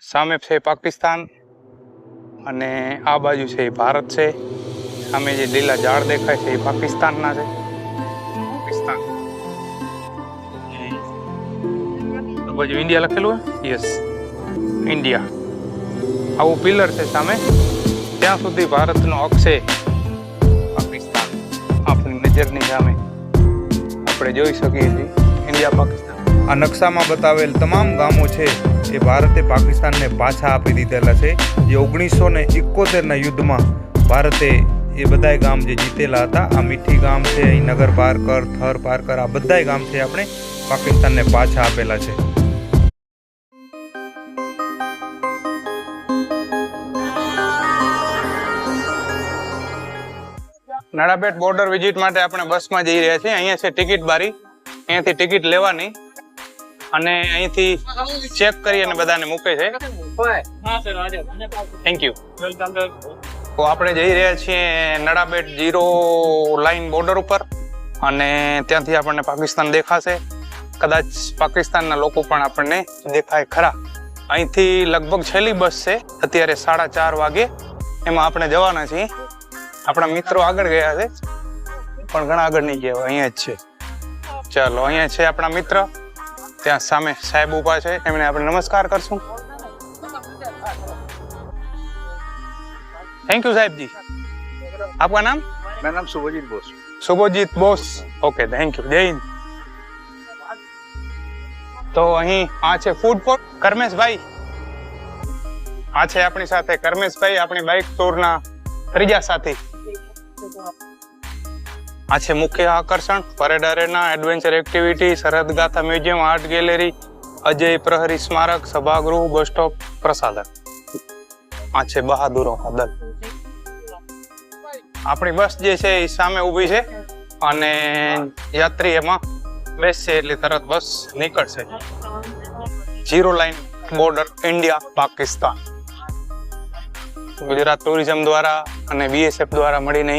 સામે છે પાકિસ્તાન અને આ બાજુ છે એ ભારત છે. સામે જે લીલા ઝાડ દેખાય છે એ પાકિસ્તાનના છે. પાકિસ્તાન. બાજુ ઇન્ડિયા લખેલું હોય યસ ઇન્ડિયા. આવું પિલર છે સામે. ત્યાં સુધી ભારતનો હક છે પાકિસ્તાન. આપણી નજરની સામે આપણે જોઈ શકીએ છીએ. ઇન્ડિયા, પાકિસ્તાન. આ નકશામાં બતાવેલ તમામ ગામો છે એ ભારતે પાકિસ્તાનને પાછા આપી દીધેલા છે. જે ઓગણીસો ને એકોતેરના યુદ્ધમાં ભારતે એ બધાય ગામ જે જીતેલા હતા, આ મીઠી ગામ છે, અહીં નગર પારકર, થર પારકર, આ બધાય ગામ છે આપણે પાકિસ્તાનને પાછા આપેલા છે. નાડાબેટ બોર્ડર વિઝિટ માટે આપણે બસમાં જઈ રહ્યા છીએ. અહીંયા છે ટિકિટ બારી. અહીંયાથી ટિકિટ લેવાની. અને અહીંથી ચેક કરી અને બધાને મૂકે છે. થેન્ક યુ તો આપણે જઈ રહ્યા છીએ નડાબેટ જીરો લાઈન બોર્ડર ઉપર અને ત્યાંથી આપણને પાકિસ્તાન દેખાશે. કદાચ પાકિસ્તાનના લોકો પણ આપણને દેખાય ખરા. અહીંથી લગભગ છેલ્લી બસ છે. અત્યારે સાડા ચાર વાગે. એમાં આપણે જવાના છીએ. આપણા મિત્રો આગળ ગયા છે. પણ ઘણા આગળ નહીં ગયા અહીંયા જ છે. ચાલો અહીંયા છે આપણા મિત્ર. ત્યાં સામે સાહેબ ઊભા છે. એમને આપણે નમસ્કાર કરશું. Thank you સાહેબજી. આપકા નામ? મેરા નામ Shubhajit Bose. Shubhajit Bose. Okay thank you જય હિન્દ. તો અહીં આ છે ફૂડ પોર્ટ કરમેશભાઈ. આ છે આપણી સાથે કરમેશભાઈ આપણી બાઇક ટૂરના ત્રીજા સાથી. આ છે મુખ્ય આકર્ષણ parade અરેના adventure activity, Sarhad Gatha museum, art gallery, Ajay Prahari સ્મારક, સભાગૃહ, બસ સ્ટોપ પ્રસાદક આ છે બહાદુરો દલ આપણી બસ જે છે એ સામે ઊભી છે અને યાત્રી એમાં બેસશે એટલે તરત બસ નીકળશે. Zero line border, India, Pakistan. Gujarat tourism દ્વારા અને બીએસએફ દ્વારા મળીને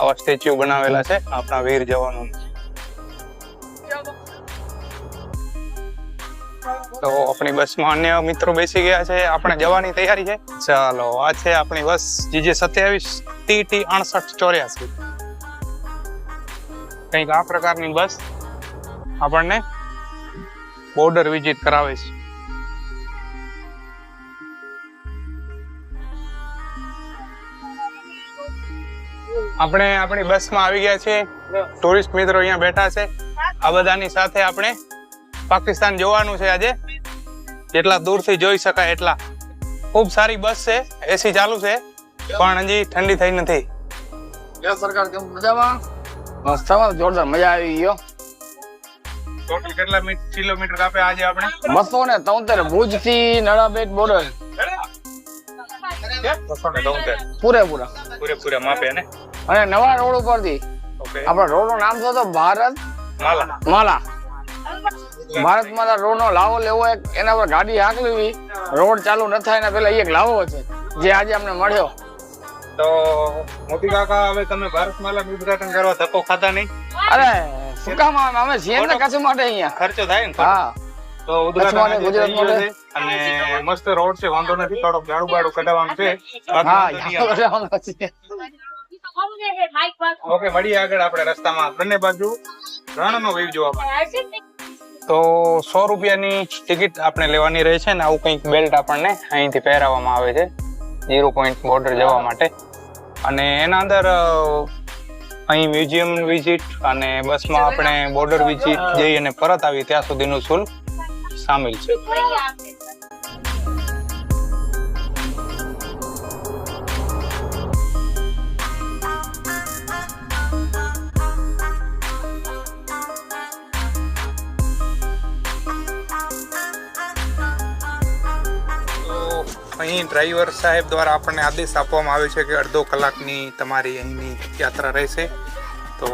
આવા સ્ટેચ્યુ બનાવેલા છે આપણા વીર જવાનો તો આપણી બસમાં અન્ય મિત્રો બેસી ગયા છે. આપણે જવાની તૈયારી છે. ચાલો, આ છે આપણી બસ જીજે સત્યાવીસ, ટી ટી અડસઠ ચોર્યાસી. કંઈક આ પ્રકારની બસ આપણને બોર્ડર વિઝિટ કરાવે છે. આપણે આપણી બસમાં આવી ગયા છે ટુરિસ્ટ મિત્રો અહીંયા બેઠા છે. આ બધાની સાથે આપણે પાકિસ્તાન જોવાનું છે આજે. જેટલા દૂરથી જોઈ શકાય એટલા. ખૂબ સારી બસ છે. એસી ચાલુ છે. પણ હજી ઠંડી થઈ નથી. સરકાર કેમ? મજામાં? મસ્ત જોરદાર મજા આવી ગયો ટોટલ કેટલા કિલોમીટર કાપે આજે આપણે? બસો ને તોતેર ભુજથી નડાબેટ બોર્ડર પૂરેપૂરા. પૂરેપૂરા માપે ને? અને નવા રોડ ઉપરથી. આપણા રોડનું નામ શું ભારત માલા. ભારત માલા રોડ નો લાવો લેવો એક એના પર ગાડી હાંકવી રોડ ચાલુ ન થાય એના પેલા એક લાવો છે જે આજે અમને મળ્યો. તો મોતી કાકા હવે તમે ભારત માલા ઉદઘાટન કરવા ધક્કો ખાતા નહીં? અરે શું કામ અમે છીએ ને કચ્છ માટે અહીંયા. ખર્ચો થાય ને હા. તો ઉદઘાટન ગુજરાત માટે. અને મસ્ત રોડ છે વાંધો નથી થોડોક ગાડું બાડું કઢાવવાનું છે. હા ઓકે મળીએ આગળ આપણે રસ્તામાં. બંને બાજુ રણનો વ્યૂ જોવા તો સો રૂપિયાની ટિકિટ આપણે લેવાની રહે છે ને આવું કંઈક બેલ્ટ આપણને અહીંથી પહેરાવવામાં આવે છે. ઝીરો પોઈન્ટ બોર્ડર જવા માટે. અને એના અંદર અહીં મ્યુઝિયમ વિઝિટ અને બસમાં આપણે બોર્ડર વિઝિટ જઈ અને પરત આવી ત્યાં સુધીનું શુલ્ક સામેલ છે. અહીં ડ્રાઈવર સાહેબ દ્વારા આપણને આદેશ આપવામાં આવે છે કે અડધો કલાકની તમારી અહીંની યાત્રા રહેશે. તો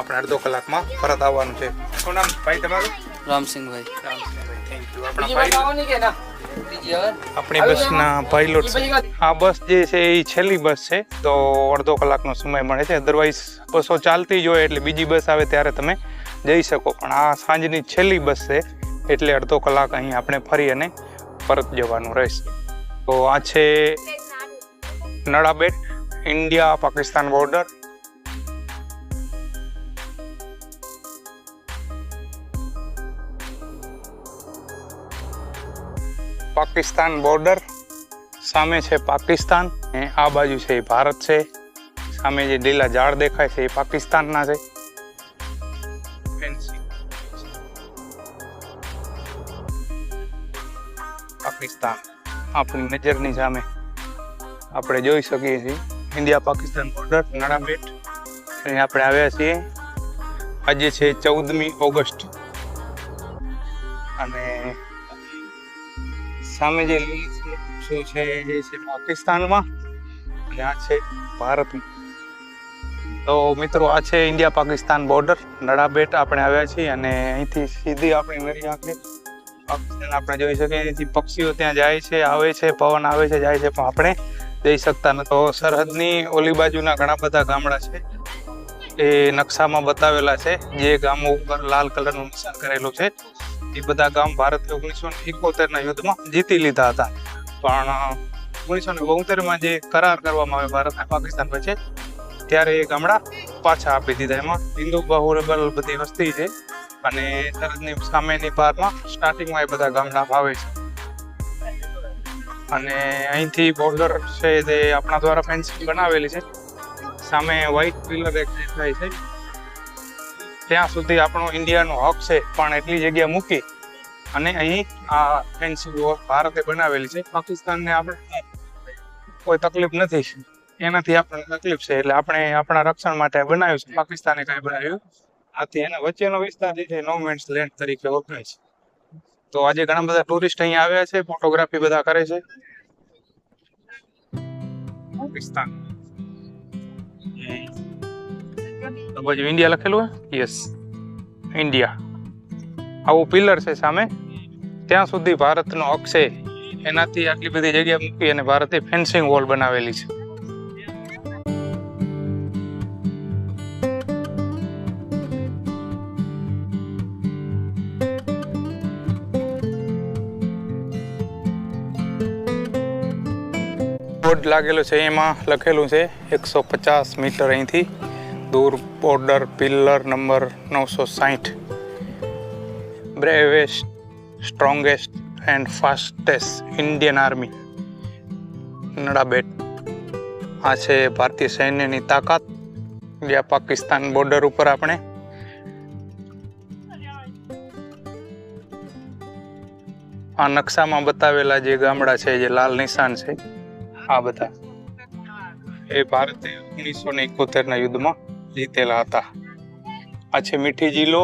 આપણે અડધો કલાકમાં પરત આવવાનું છે. શું નામ ભાઈ તમારું? રામસિંહભાઈ. રામસિંહભાઈ થેન્ક યુ આપણા ભાઈ આવવાની કે ના? બીજી આપણી બસના પાઇલોટ આ બસ જે છે એ છેલ્લી બસ છે તો અડધો કલાકનો સમય મળે છે. અધરવાઇઝ બસો ચાલતી જ હોય એટલે બીજી બસ આવે ત્યારે તમે જઈ શકો. પણ આ સાંજની છેલ્લી બસ છે એટલે અડધો કલાક અહીં આપણે ફરી અને પરત જવાનું રહેશે. તો આ છે Nadabet India Pakistan border Pakistan border સામે છે પાકિસ્તાન અને આ બાજુ છે એ ભારત છે સામે જે લીલા ઝાડ દેખાય છે એ પાકિસ્તાનના છે Fancy. પાકિસ્તાન આપણી નજરની સામે. આપણે જોઈ શકીએ છીએ ઇન્ડિયા પાકિસ્તાન બોર્ડર નાણાપેટ અહીં આપણે આવ્યા છીએ. આજે છે ચૌદમી ઓગસ્ટ. અને સામે જે લીલી છે એ છે પાકિસ્તાનમાં. અને આ છે ભારતમાં. તો મિત્રો, આ છે ઇન્ડિયા પાકિસ્તાન બોર્ડર નડાબેટ આપણે આવ્યા છીએ અને અહીંથી સીધી આપણી નરી આંખે આપણે જોઈ શકીએ છીએ પક્ષીઓ ત્યાં જાય છે, આવે છે, પવન આવે છે, જાય છે, પણ આપણે જઈ શકતા નથી. સરહદની ઓલી બાજુના ઘણા બધા ગામડા છે, એ નકશામાં બતાવેલા છે. જે ગામો ઉપર લાલ કલરનું નિશાન કરેલું છે. એ બધા ગામ ભારતે ઓગણીસો એકોતેરના યુદ્ધમાં જીતી લીધા હતા. પણ ઓગણીસો ને બોતેરમાં જે કરાર કરવામાં આવ્યો ભારત અને પાકિસ્તાન વચ્ચે, ત્યારે એ ગામડા પાછા આપી દીધા. એમાં હિન્દુ બાહુરેબલ બધી વસ્તી છે. અને તરતની સામેની પારમાં સ્ટાર્ટિંગમાં એ બધા ગામડા ભાવે છે. અને અહીંથી બોર્ડર છે તે આપણા દ્વારા ફેન્સિંગ બનાવેલી છે. સામે વ્હાઈટ પિલર એક દેખાય છે, ત્યાં સુધી આપણો ઇન્ડિયાનો હક છે, પણ એટલી જગ્યા મૂકી અને અહીં આ ફેન્સિંગ ભારતે બનાવેલી છે. પાકિસ્તાનને આપણે કોઈ તકલીફ નથી. એનાથી આપણને તકલીફ છે, એટલે આપણે આપણા રક્ષણ માટે બનાવ્યું છે. પાકિસ્તાને કાંઈ બનાવ્યું આથી એના વચ્ચેનો વિસ્તાર જે છે નોમેન્સ લેન્ડ તરીકે ઓળખાય છે. તો આજે ઘણા બધા ટુરિસ્ટ અહીંયા આવ્યા છે ફોટોગ્રાફી બધા કરે છે. પાકિસ્તાન તો પછી ઇન્ડિયા લખેલું હે? યસ ઇન્ડિયા આવું પિલર છે સામે. ત્યાં સુધી ભારતનો અક્ષય એનાથી આટલી બધી જગ્યા મૂકી અને ભારતે ફેન્સિંગ વોલ બનાવેલી છે. બોર્ડ લાગેલો છે, એમાં લખેલું છે, એકસો પચાસ મીટર અહીંથી. દૂર બોર્ડર પિલ્લર નંબર નવસો સાહીઠ bravest strongest and fastest Indian army Nadabet. આ છે ભારતીય સૈન્યની તાકાત. જ્યાં પાકિસ્તાન બોર્ડર ઉપર આપણે. આ નકશામાં બતાવેલા જે ગામડા છે, જે લાલ નિશાન છે આ બધા. એ ભારતે ઓગણીસો ને એકોતેરના યુદ્ધમાં જીતેલા હતા. આ છે મીઠી જિલ્લો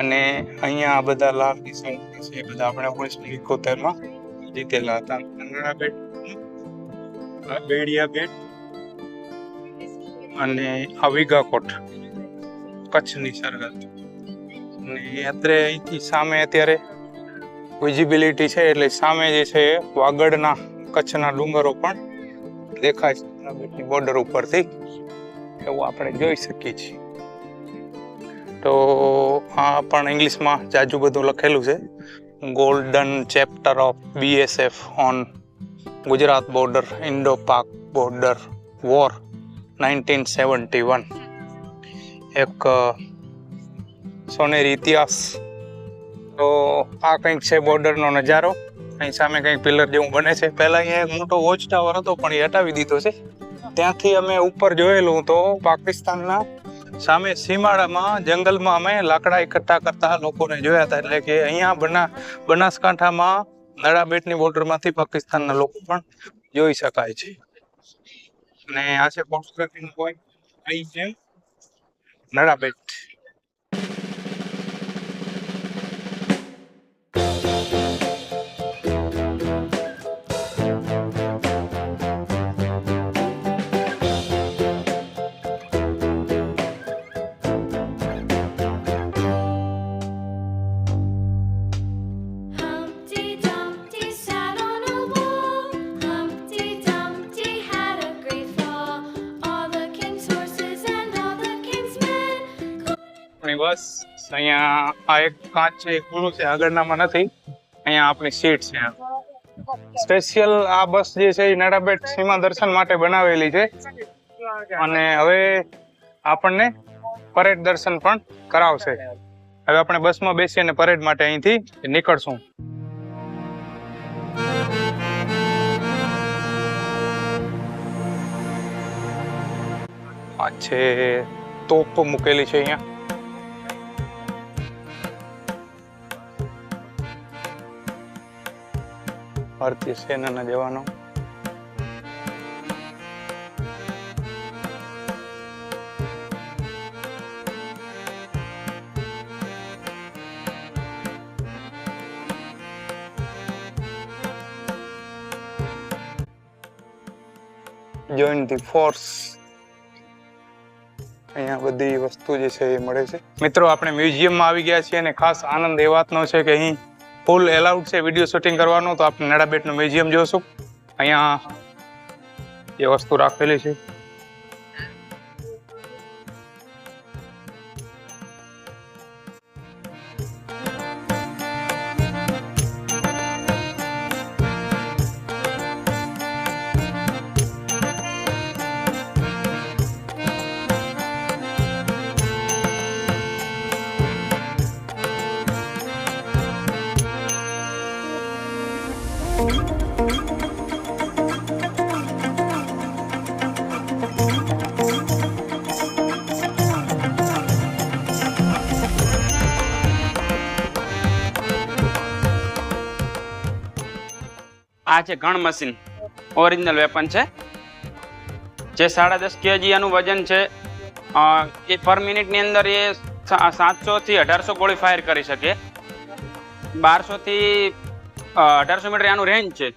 અને અહીંયા આ બધા લાલ નિશાન છે, એ બધા આપણે ઓગણીસો એકોતેરમાં જીતેલા હતા. કંગણા બેટ બેડિયા બેટ અને આવિગા કોટ, કચ્છની સરહદ. અને અત્યારે અહીંથી સામે અત્યારે વિઝિબિલિટી છે, એટલે સામે જે છે વાગડના કચ્છના ડુંગરો પણ દેખાય છે. બોર્ડર ઉપરથી એવું આપણે જોઈ શકીએ છીએ. તો આ પણ ઇંગ્લિશમાં જાજુ બધું લખેલું છે. Golden chapter of BSF on Gujarat border Indo Pak border war nineteen seventy one એક સોનેરી ઇતિહાસ. તો આ કંઈક છે બોર્ડરનો નજારો. અહીં સામે કંઈક પિલર જેવું બને છે. પહેલા અહીંયા એક મોટો વોચ ટાવર હતો, પણ એ હટાવી દીધો છે. ત્યાંથી અમે ઉપર જોયેલું તો પાકિસ્તાનના સામે સીમાડામાં, જંગલમાં અમે લાકડા એકઠા કરતા લોકોને જોયા હતા. એટલે કે અહીંયા બના, બનાસકાંઠામાં નડાબેટની બોર્ડરમાંથી પાકિસ્તાનના લોકો પણ જોઈ શકાય છે. અને આ છે ફોટોગ્રાફીનો પોઈન્ટ અહીં છે નડાબેટ Humpty અહીંયા આ એક કાચ છે, એક ખુલ્લું છે, આગળનામાં નથી. અહીંયા આપણી સીટ છે. સ્પેશિયલ આ બસ જે છે, એ નડાબેટ સીમા દર્શન માટે બનાવેલી છે. અને હવે આપણને પરેડ દર્શન પણ કરાવશે. હવે આપણે બસમાં બેસી અને પરેડ માટે અહીંથી નીકળશું. છે તોપ મૂકેલી છે અહીંયા. ભારતીય સેનાના જવાનો. જોઈન ધી ફોર્સ અહીંયા બધી વસ્તુ જે છે એ મળે છે. મિત્રો, આપણે મ્યુઝિયમમાં આવી ગયા છીએ અને ખાસ આનંદ એ વાતનો છે કે અહીં ફૂલ એલાઉડ છે વીડિયો શૂટિંગ કરવાનું, તો આપણે નડાબેટનું મ્યુઝિયમ જોશું. અહીંયા એ વસ્તુ રાખેલી છે. આ છે ઘણ મશીન ઓરિજિનલ વેપન છે. જે સાડા દસ કેજી એનું વજન છે. એ પર મિનિટની અંદર એ સાતસોથી અઢારસો ગોળી ફાયર કરી શકે. બારસોથી અઢારસો મીટર એનું રેન્જ છે.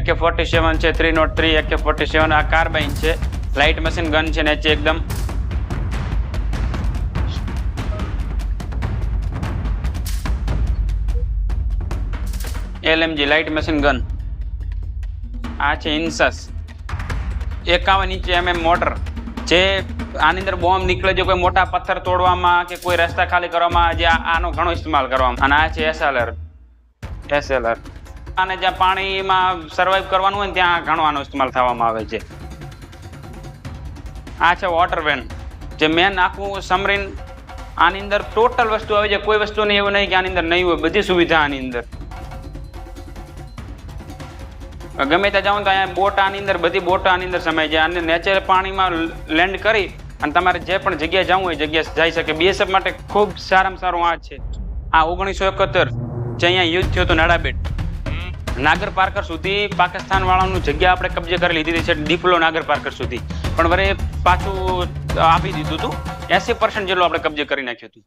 એકે ફોર્ટી સેવન છે three nought three AK forty seven. આ કાર્બાઇન છે. લાઇટ મશીન ગન છે ને એકદમ. એલએમજી લાઇટ મશીન ગન આ છે ઇન્સસ. એકાવન ઇંચ એમએમ મોટર. જે આની અંદર બોમ્બ નીકળે છે કોઈ મોટા પથ્થર તોડવામાં કે કોઈ રસ્તા ખાલી કરવામાં જે આનો ઘણો ઇસ્તેમાલ કરવામાં. અને આ છે એસએલઆર. એસએલઆર. અને જ્યાં પાણીમાં સર્વાઈવ કરવાનું હોય ત્યાં ઘણવાનો ઇસ્તેમાલ થવામાં આવે છે. આ છે વોટર વેન જે મેન આખું સમરીન, આની અંદર ટોટલ વસ્તુ આવી જાય. કોઈ વસ્તુ એવું નહીં કે આની અંદર નહીં હોય. બધી સુવિધા આની અંદર. ગમે ત્યાં જાઓ તો અહીંયા બોટ આની અંદર, બધી બોટ આની અંદર સમાય જાય. અને નેચરલ પાણીમાં લેન્ડ કરી અને તમારે જે પણ જગ્યાએ જવું હોય એ જગ્યાએ જઈ શકે. બીએસએફ માટે ખૂબ સારામાં સારું આ છે. આ ઓગણીસો એકોતેર, જે અહીંયા યુદ્ધ થયું હતું નાડાબેટ. નાગર પાર્કર સુધી પાકિસ્તાન વાળાનું જગ્યા આપણે કબજે કરી લીધી છે ડીપલો નાગર પાર્કર સુધી. પણ વરે પાછું આપી દીધું હતું. એસી પર્સન્ટ જેટલું આપણે કબજે કરી નાખ્યું હતું.